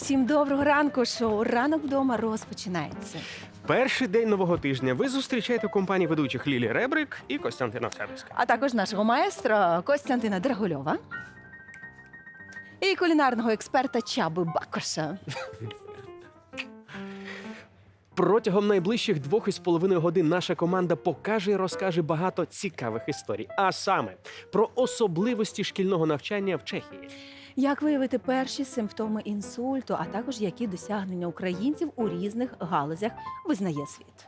Всім доброго ранку. Шоу ранок вдома розпочинається. Перший день нового тижня ви зустрічаєте компанії ведучих Лілі Ребрик і Костянтина Цебиська. А також нашого маестро Костянтина Драгульова і кулінарного експерта Чаби Бакоша. Протягом найближчих двох із половиною годин наша команда покаже і розкаже багато цікавих історій. А саме про особливості шкільного навчання в Чехії. Як виявити перші симптоми інсульту, а також які досягнення українців у різних галузях визнає світ.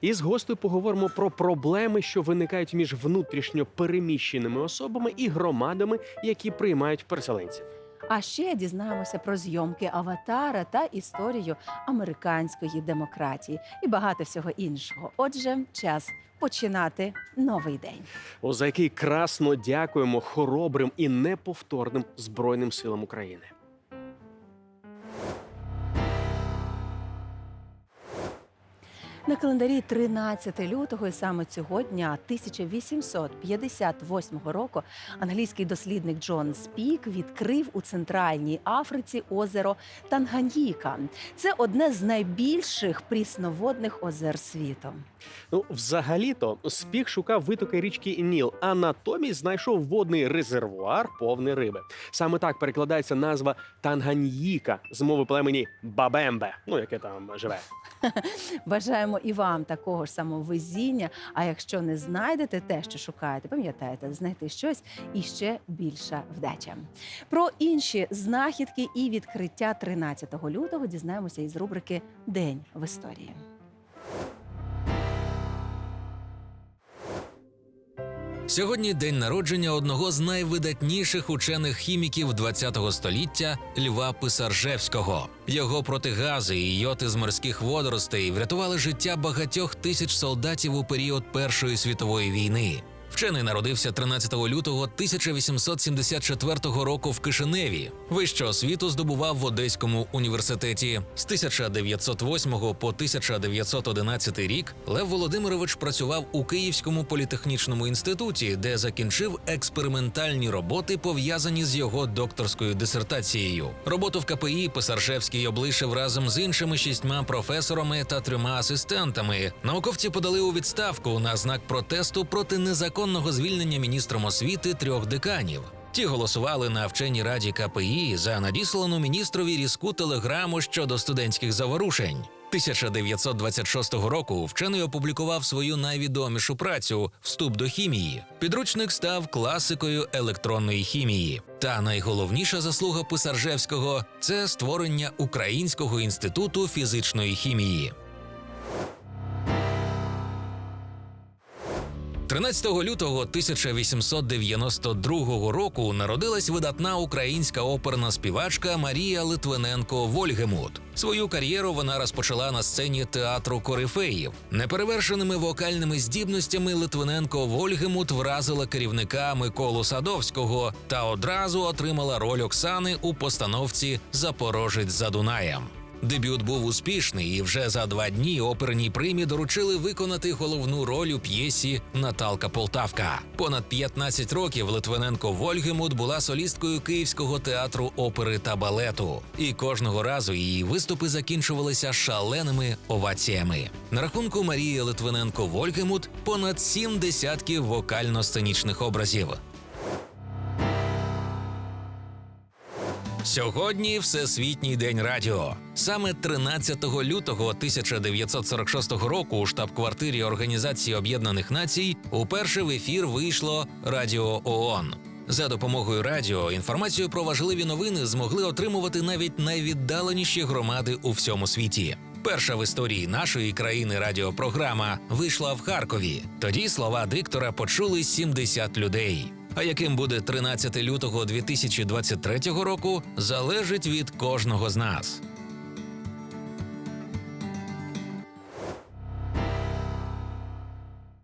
І з гостею поговоримо про проблеми, що виникають між внутрішньо переміщеними особами і громадами, які приймають переселенців. А ще дізнаємося про зйомки аватара та історію американської демократії і багато всього іншого. Отже, час починати новий день. О, за який красно дякуємо хоробрим і неповторним Збройним силам України. На календарі 13 лютого, і саме цього дня 1858 року, англійський дослідник Джон Спік відкрив у центральній Африці озеро Танганьїка. Це одне з найбільших прісноводних озер світу. Ну, взагалі-то, Спік шукав витоки річки Ніл, а натомість знайшов водний резервуар повний риби. Саме так перекладається назва Танганьїка з мови племені Бабембе, ну яке там живе. Бажаємо і вам такого ж самого везіння. А якщо не знайдете те, що шукаєте, пам'ятаєте, знайти щось і ще більша вдача. Про інші знахідки і відкриття 13 лютого дізнаємося із рубрики День в історії. Сьогодні день народження одного з найвидатніших учених хіміків ХХ століття Льва Писаржевського. Його протигази і йоти з морських водоростей врятували життя багатьох тисяч солдатів у період Першої світової війни. Вчений народився 13 лютого 1874 року в Кишиневі. Вищу освіту здобував в Одеському університеті. З 1908 по 1911 рік Лев Володимирович працював у Київському політехнічному інституті, де закінчив експериментальні роботи, пов'язані з його докторською дисертацією. Роботу в КПІ Писаржевський облишив разом з іншими шістьма професорами та трьома асистентами. Науковці подали у відставку на знак протесту проти незаконного звільнення міністром освіти трьох деканів. Ті голосували на вченій раді КПІ за надіслану міністрові різку телеграму щодо студентських заворушень. 1926 року вчений опублікував свою найвідомішу працю Вступ до хімії. Підручник став класикою електронної хімії. Та найголовніша заслуга Писаржевського це створення Українського інституту фізичної хімії. 13 лютого 1892 року народилась видатна українська оперна співачка Марія Литвиненко Вольгемут. Свою кар'єру вона розпочала на сцені театру Корифеїв. Неперевершеними вокальними здібностями Литвиненко Вольгемут вразила керівника Миколу Садовського та одразу отримала роль Оксани у постановці Запорожець за Дунаєм. Дебют був успішний, і вже за два дні оперній примі доручили виконати головну роль у п'єсі Наталка Полтавка. Понад 15 років Литвиненко Вольгемут була солісткою Київського театру опери та балету, і кожного разу її виступи закінчувалися шаленими оваціями. На рахунку Марії Литвиненко Вольгемут понад сім десятків вокально-сценічних образів. Сьогодні Всесвітній день радіо. Саме 13 лютого 1946 року у штаб-квартирі Організації Об'єднаних Націй уперше в ефір вийшло Радіо ООН. За допомогою радіо інформацію про важливі новини змогли отримувати навіть найвіддаленіші громади у всьому світі. Перша в історії нашої країни радіопрограма вийшла в Харкові. Тоді слова диктора почули 70 людей. А яким буде 13 лютого 2023 року, залежить від кожного з нас.